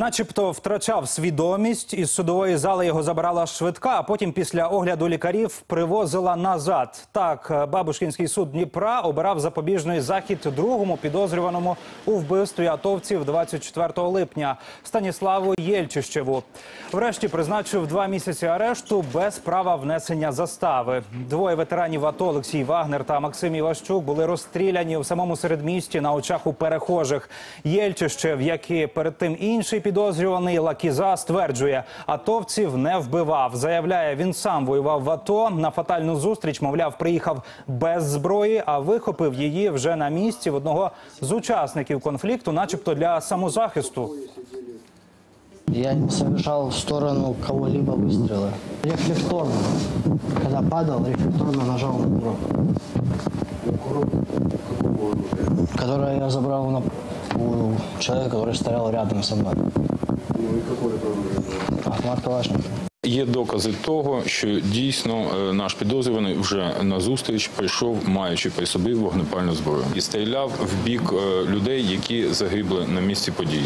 Начебто втрачав свідомість, із судової зали його забирала швидка, а потім після огляду лікарів привозила назад. Так, Бабушкінський суд Дніпра обирав запобіжний захід другому підозрюваному у вбивстві атовців 24 липня Станіславу Єльчищеву. Врешті призначив два місяці арешту без права внесення застави. Двоє ветеранів АТО Олексій Вагнер та Максим Іващук були розстріляні у самому середмісті на очах у перехожих. Єльчищев, як і перед тим інший підозрюваний Лакіза, стверджує, атовців не вбивав. Заявляє, він сам воював в АТО. На фатальну зустріч, мовляв, приїхав без зброї, а вихопив її вже на місці в одного з учасників конфлікту, начебто для самозахисту. Я не совершал в сторону кого-либо выстрела. Рефлекторно. Когда падал, рефлекторно нажал на курок. Которое я забрал на, у человека, который стоял рядом со мной. Ахмат Калашников. Є докази того, що дійсно е, наш підозрюваний вже на зустріч прийшов, маючи при собі вогнепальну зброю, і стріляв в бік е, людей, які загибли на місці події.